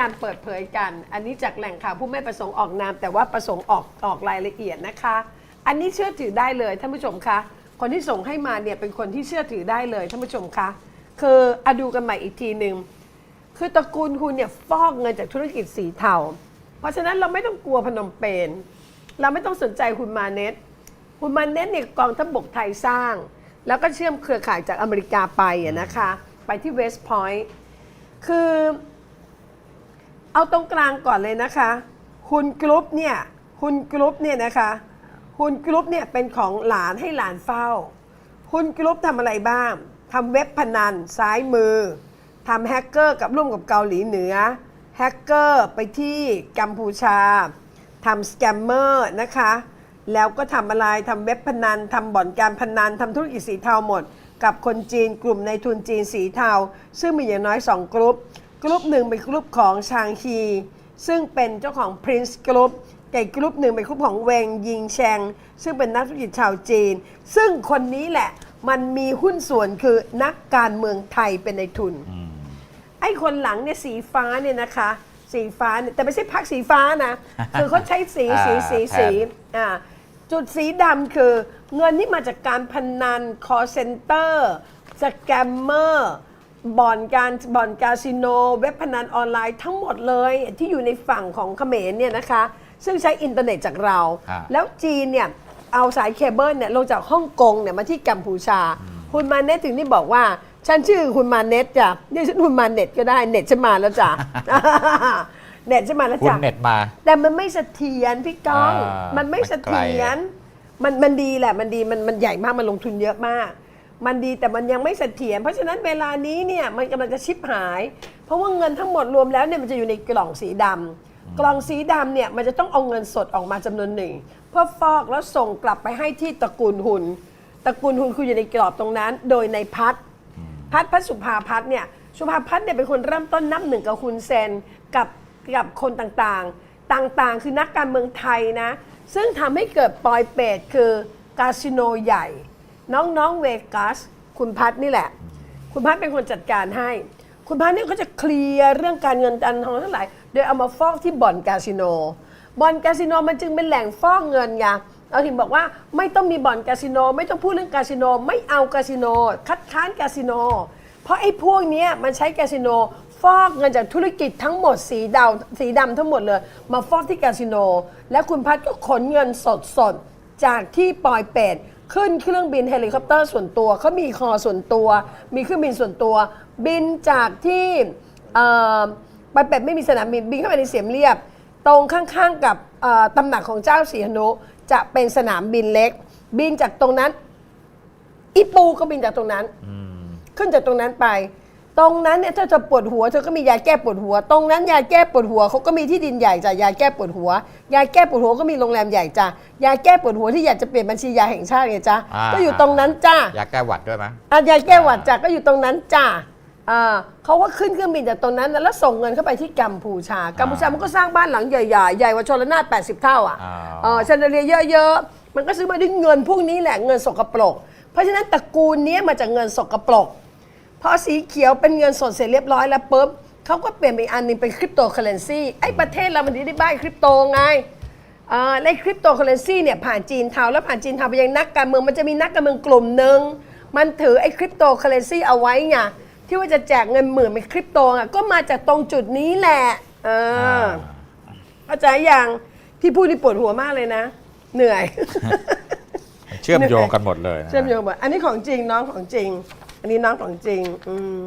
การเปิดเผยกัน อันนี้จากแหล่งข่าวผู้ไม่ประสงค์ออกนาม แต่ว่าประสงค์ออกออกรายละเอียดนะคะ อันนี้เชื่อถือได้เลยท่านผู้ชมคะคนที่ส่งให้มาเนี่ยเป็นคนที่เชื่อถือได้เลยท่านผู้ชมคะคืออะดูกันใหม่อีกทีหนึ่งคือตระกูลคุณเนี่ยฟอกเงินจากธุรกิจสีเทาเพราะฉะนั้นเราไม่ต้องกลัวพนมเปญเราไม่ต้องสนใจคุณมาเน็ตคุณมาเน็ตเนี่ยกองทัพบกไทยสร้าง แล้วก็เชื่อมเครือข่ายจากอเมริกาไปอะนะคะ ไปที่เวสต์พอยต์คือ เอาตรงกลางก่อนเลยนะคะคุณกรุ๊ปเนี่ยคุณกรุ๊ปเนี่ยนะคะคุณกรุ๊ปเนี่ยเป็นของหลานให้หลานเฝ้าคุณกรุ๊ปทำอะไรบ้างทำเว็บพนันซ้ายมือทำแฮกเกอร์กับร่วมกับเกาหลีเหนือแฮกเกอร์ไปที่กัมพูชาทำสแกมเมอร์นะคะ แล้วก็ทำอะไรทำเว็บพนันทำบ่อนการพนันทำธุรกิจสีเทาหมด กับคนจีนกลุ่มในทุนจีนสีเทา ซึ่งมีอย่างน้อย 2 กลุ่ม กลุ่มหนึ่งเป็นกลุ่มของชางฮี ซึ่งเป็นเจ้าของ Prince Group กับอีกกลุ่มหนึ่งเป็นกลุ่มของเวงยิงแชง ซึ่งเป็นนักธุรกิจชาวจีน ซึ่งคนนี้แหละมันมีหุ้นส่วนคือนักการเมืองไทยเป็นในทุน ไอ้คนหลังเนี่ยสีฟ้าเนี่ยนะคะ สีฟ้าเนี่ยแต่ไม่ใช่พักสีฟ้านะ คือเขาใช้สีอ่าสีสีแทนสีอ่าจุดสีดำคือเงินที่มาจากการพนันคอเซ็นเตอร์สแกมเมอร์ บ่อนการบ่อนคาสิโน เว็บพนันออนไลน์ทั้งหมดเลยที่อยู่ในฝั่งของเขมรเนี่ยนะคะ ซึ่งใช้อินเทอร์เน็ตจากเราฮะแล้วจีนเนี่ยเอาสายเคเบิลเนี่ยลงจากฮ่องกงเนี่ยมาที่กัมพูชา คุณมาเน็ตถึงได้บอกว่า ฉันชื่อคุณมาเน็ตจ้ะเรียกฉันคุณมาเน็ตก็ได้เน็ตฉันมาแล้วจ้ะ เน็ตฉันมาแล้วคุณจ้ะ เน็ตมา แต่มันไม่เสถียรพี่ก้อง อ่ามัมันไม่มันเสไกลถียรมันมันดีแหละ มันดี มันมันใหญ่มาก มันลงทุนเยอะมาก มันดีแต่มันยังไม่เสถียรเพราะฉะนั้นเวลานี้เนี่ยมันกำลังจะชิบหาย เพราะว่าเงินทั้งหมดรวมแล้วเนี่ยมันจะอยู่ในกล่องสีดำกล่องสีดำเนี่ยมันจะต้องเอาเงินสดออกมาจำนวนหนึ่ง เพื่อฟอกแล้วส่งกลับไปให้ที่ตระกูลหุนตระกูลหุนคืออยู่ในกรอบตรงนั้น โดยในพัด พัดพัดสุภาพัฒน์เนี่ยสุภาพัฒน์เนี่ยเป็นคนเริ่มต้นนับหนึ่งกับคุณเซนกับกับคนต่างๆ ต่างๆ คือนักการเมืองไทยนะ ซึ่งทำให้เกิดปอยเปตคือคาสิโนใหญ่ น้องๆเวกัสคุณพัฒน์นี่แหละ คุณพัฒน์เป็นคนจัดการให้ คุณพัฒน์เนี่ยก็จะเคลียร์เรื่องการเงินการทองทั้งหลายโดยเอามาฟอกที่บ่อนคาสิโนบ่อนคาสิโนมันจึงเป็นแหล่งฟอกเงินไงเราถึงบอกว่าไม่ต้องมีบ่อนคาสิโน ไม่ต้องพูดเรื่องคาสิโน ไม่เอาคาสิโน คัดค้านคาสิโน เพราะไอ้พวกเนี้ยมันใช้คาสิโน ฟอกเงินจากธุรกิจทั้งหมดสีดาวสีดำทั้งหมดเลย มาฟอกที่คาสิโน และคุณพัดก็ขนเงินสดสดๆจากที่ปอยเป็ด ขึ้นเครื่องบินเฮลิคอปเตอร์ส่วนตัวเขามีคอส่วนตัว มีเครื่องบินส่วนตัว บินจากที่เอ่อปอยเป็ดไม่มีสนามบินบินเข้าไปในเสียมเรียบ ตรงข้างๆกับเอ่อตำหนักของเจ้าสีหนุจะเป็นสนามบินเล็ก บินจากตรงนั้นอีปูก็บินจากตรงนั้น ขึ้นจากตรงนั้นไป ตรงนั้นเนี่ยถ้าเธอปวดหัวเธอก็มียาแก้ปวดหัว ตรงนั้นยาแก้ปวดหัวเขาก็มีที่ดินใหญ่จ้ะยาแก้ปวดหัว ยาแก้ปวดหัวก็มีโรงแรมใหญ่จ้ะยาแก้ปวดหัวที่อยากจะเปลี่ยนบัญชียาแห่งชาติไงจ้ะอ่า ก็อยู่ตรงนั้นจ้าอยากแก้หวัดด้วยไหมอายาแก้หวัดจ้ะก็อยู่ตรงนั้นจ้าอ่าเขาก็ขึ้นเครื่องบินจากตรงนั้นนะแล้วส่งเงินเข้าไปที่กัมพูชากัมพูชามันก็สร้างบ้านหลังใหญ่ๆใหญ่กว่าชนละนาด80 เท่าอะ อ่า เออชันเดเลียเยอะๆ มันก็ซื้อมาด้วยเงินพวกนี้แหละเงินสกปรก เพราะฉะนั้นตระกูลเนี้ยมาจากเงินสกปรก พอสีเขียวเป็นเงินสดเสร็จเรียบร้อยแล้วปุ๊บเขาก็เปลี่ยนไปอีกอันหนึงเป็นคริปโตเคอเรนซีไอ้ประเทศเรามันได้บ้านคริปโตไงอ่าและคริปโตเคอเรนซีเนี่ยผ่านจีนเทาแล้วผ่านจีนเทาไปยังนักการเมืองมันจะมีนักการเมืองกลุ่มหนึ่งมันถือไอ้คริปโตเคอเรนซีเอาไว้ไงที่ว่าจะแจกเงินหมื่นเป็นคริปโตอะก็มาจากตรงจุดนี้แหละเออ เข้าใจยังพี่พูดนี่ปวดหัวมากเลยนะ เหนื่อย เชื่อมโยงกันหมดเลยนะเชื่อมโยงหมดอันนี้ของจริงน้องของจริง อันนี้น้องของจริง อืม